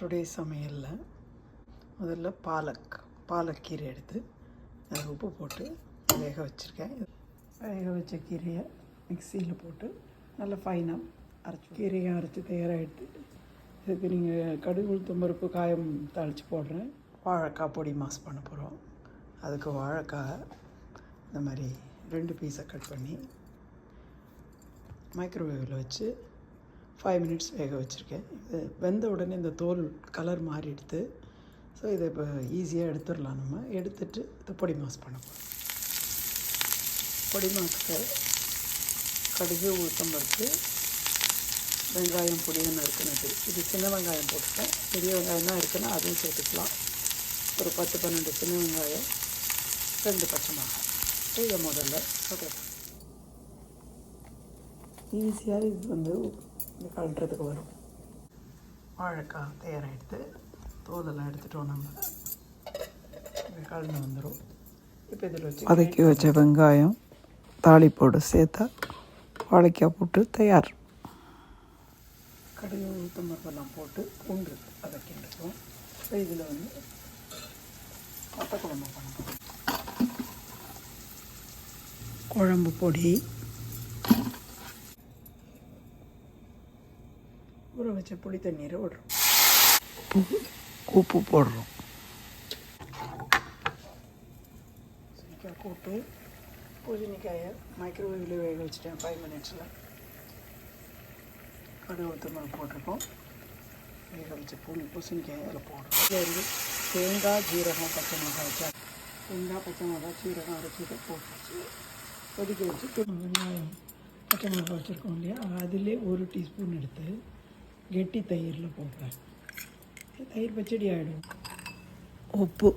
Today சமையலில் முதல்ல பாலக் பாலக்கீரை எடுத்து அதில் உப்பு போட்டு வேக வச்சுருக்கேன். வேக வச்ச கீரையை மிக்சியில் போட்டு நல்லா ஃபைனாக அரைச்சி கீரையை அரைச்சி தயாராக எடுத்து இதுக்கு நீங்கள் கடுகு தும்பருப்பு காயம் தாளித்து போடுறேன். வாழைக்காய் பொடி மாஸ் பண்ண போகிறோம் அதுக்கு வாழைக்காய் இந்த மாதிரி ரெண்டு பீஸை கட் பண்ணி மைக்ரோவேவில் வச்சு ஃபைவ் மினிட்ஸ் வேக வச்சுருக்கேன். இது வெந்த உடனே இந்த தோல் கலர் மாறிடுது. ஸோ இதை இப்போ ஈஸியாக எடுத்துடலாம் நம்ம. எடுத்துட்டு இதை பொடி மாஸ் பண்ண போகிறோம் பொடி மாஸுக்கு கடுகு உளுத்தம் பருப்பு வெங்காயம் பொடியாக இருக்குன்னு இது சின்ன வெங்காயம் போட்டுட்டேன். பெரிய வெங்காயம் தான் இருக்குன்னா அதுவும் சேர்த்துக்கலாம். ஒரு பத்து பன்னெண்டு சின்ன வெங்காயம் ரெண்டு பச்சை மிளகாய். இதை முதல்ல ஓகே ஈஸியாக இது வந்து இந்த கழட்டுறதுக்கு வரும். வாழைக்காய் தயாராக எடுத்து தோதெல்லாம் எடுத்துட்டோம் நம்ம. இது கலந்து வந்துடும் இப்போ இதில் வச்சு வதக்கி வச்ச வெங்காயம் தாளிப்போடு சேர்த்தா வாழைக்காய் போட்டு தயார். கடுகு உளுத்தம் பருப்பெல்லாம் போட்டு பூண்டு வதக்கிட்டுருக்கோம். இப்போ இதில் வந்து கொட்டை குழம்பு பண்ண போகிறோம் குழம்பு பொடி ஊற வச்ச புளி தண்ணீரை விடுறோம். உப்பு உப்பு போடுறோம். பூசணிக்காய் கூட்டு பூசணிக்காயை மைக்ரோவேவில் வேக வச்சுட்டேன். ஃபைவ் மினிட்ஸில் கடுகு உளுத்தம்பருப்பு போட்டிருக்கோம். வேக வச்ச புளி பூசணிக்காய் அதில் போடுறோம். இதில் வந்து தேங்காய் ஜீரகம் பச்சை மிளகாய் வச்சா தேங்காய் பச்சை மிளகாய் ஜீரகம் அரைச்சிட்டு போட்டுச்சு கொதிக்க வச்சு வெங்காயம் பச்சை மிளகாய் வச்சுருக்கோம் இல்லையா? அதிலே ஒரு டீஸ்பூன் எடுத்து கெட்டி தயிரில் போடுறேன் தயிர் பச்சடி ஆகிடும் உப்பு.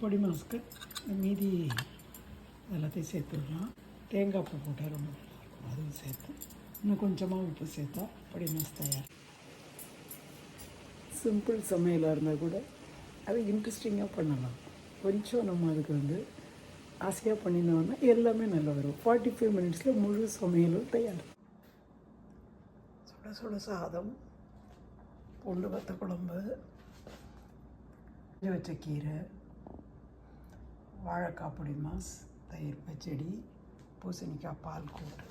பொடி மாஸ்க்கு மீதி எல்லாத்தையும் சேர்த்துடலாம் தேங்காய் பூ போட்டால் ரொம்ப நல்லாயிருக்கும். அதுவும் சேர்த்து. இன்னும் கொஞ்சமாக உப்பு சேர்த்தா பொடி மாஸ் தயார். சிம்பிள் சமையலாக இருந்தால் கூட அது இன்ட்ரெஸ்டிங்காக பண்ணலாம். கொஞ்சம் நம்ம அதுக்கு வந்து ஆசையாக பண்ணினோன்னா எல்லாமே நல்லா வரும். ஃபார்ட்டி ஃபைவ் மினிட்ஸில் முழு சமையலும் தயார். சுட சுட சாதம் பூண்டு வத்த குழம்பு வச்ச கீரை வாழைக்காய் பொடி மாஸ் தயிர் பச்சடி பூசணிக்காய் பால் கூட்டு.